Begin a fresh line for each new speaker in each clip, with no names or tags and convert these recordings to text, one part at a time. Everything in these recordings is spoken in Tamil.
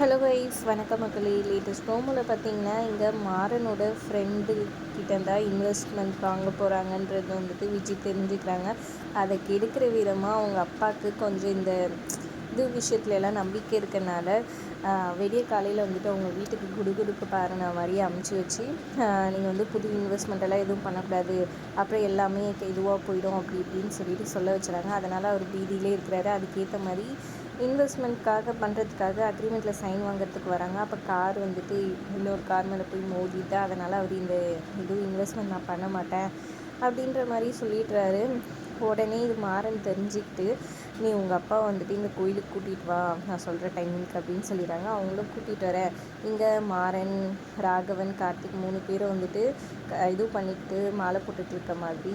ஹலோ வைஸ் வணக்கம் மக்களே. லேட்டஸ்ட் ப்ரோமோவில் பார்த்தீங்கன்னா இங்கே மாறனோட ஃப்ரெண்டு கிட்ட தான் இன்வெஸ்ட்மெண்ட் வாங்க போகிறாங்கன்றது வந்துட்டு விஜய் தெரிஞ்சுக்கிறாங்க. அதை கெடுக்கிற விதமாக அவங்க அப்பாவுக்கு கொஞ்சம் இந்த இது விஷயத்துல எல்லாம் நம்பிக்கை இருக்கனால விடிய காலையில் வந்துட்டு அவங்க வீட்டுக்கு குடுகுடுப்பு பாருன மாதிரி அமுச்சு வச்சு நீங்கள் வந்து புது இன்வெஸ்ட்மெண்ட்டெல்லாம் எதுவும் பண்ணக்கூடாது. அப்புறம் எல்லாமே இதுவாக போயிடும் அப்படி இப்படின்னு சொல்லிட்டு சொல்ல வச்சுறாங்க. அதனால் அவர் பீதியிலே இருக்கிறாரு. அதுக்கேற்ற மாதிரி இன்வெஸ்ட்மெண்ட்காக பண்ணுறதுக்காக அக்ரிமெண்ட்டில் சைன் வாங்குறதுக்கு வராங்க. அப்போ கார் வந்துட்டு இன்னொரு கார் மேலே போய் மோதிட்டு அதனால் அவர் இந்த இது இன்வெஸ்ட்மெண்ட் நான் பண்ண மாட்டேன் அப்படின்ற மாதிரி சொல்லிடுறாரு. உடனே இது மாறன் தெரிஞ்சுக்கிட்டு நீ உங்கள் அப்பா வந்துட்டு இந்த கோயிலுக்கு கூட்டிகிட்டு வா நான் சொல்கிற டைமிங்க்கு அப்படின்னு சொல்லிடுறாங்க. அவங்களும் கூட்டிகிட்டு வரேன் இங்கே மாறன் ராகவன் கார்த்திக் மூணு பேரும் வந்துட்டு இது பண்ணிக்கிட்டு மாலை போட்டுட்டு இருக்க மாதிரி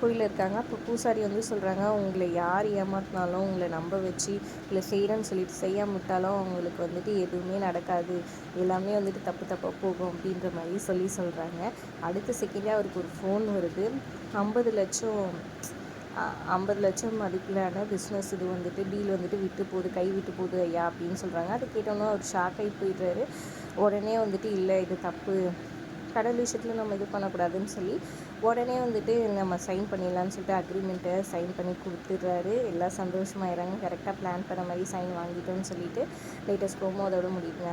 கோயிலில் இருக்காங்க. அப்போ பூசாரி வந்து சொல்கிறாங்க உங்களை யார் ஏமாத்தினாலும் உங்களை நம்ப வச்சு இல்லை செய்கிறேன்னு சொல்லிட்டு செய்யாம விட்டாலும் அவங்களுக்கு வந்துட்டு எதுவுமே நடக்காது. எல்லாமே வந்துட்டு தப்பு தப்பாக போகும் அப்படின்ற மாதிரி சொல்லி சொல்கிறாங்க அடுத்த செகண்டே அவருக்கு ஒரு ஃபோன் வருது. ஐம்பது லட்சம் ஐம்பது லட்சம் மதிப்பிலான பிஸ்னஸ் இது வந்துட்டு டீல் வந்துட்டு விட்டு போகுது கை விட்டு போகுது ஐயா அப்படின்னு சொல்கிறாங்க அதை கேட்டோன்னா அவர் ஷாக் ஆகி போயிடுறாரு. உடனே வந்துட்டு இல்லை இது தப்பு. கடல் விஷயத்தில் நம்ம இது பண்ணக்கூடாதுன்னு சொல்லி உடனே வந்துட்டு நம்ம சைன் பண்ணிடலான்னு சொல்லிட்டு அக்ரிமெண்ட்டை சைன் பண்ணி கொடுத்துட்றாரு. எல்லாம் சந்தோஷமாயிடுறாங்க கரெக்டாக பிளான் பண்ண மாதிரி சைன் வாங்கிட்டோன்னு சொல்லிட்டு லேட்டஸ்ட் ப்ரோமோ அதோட முடியுங்க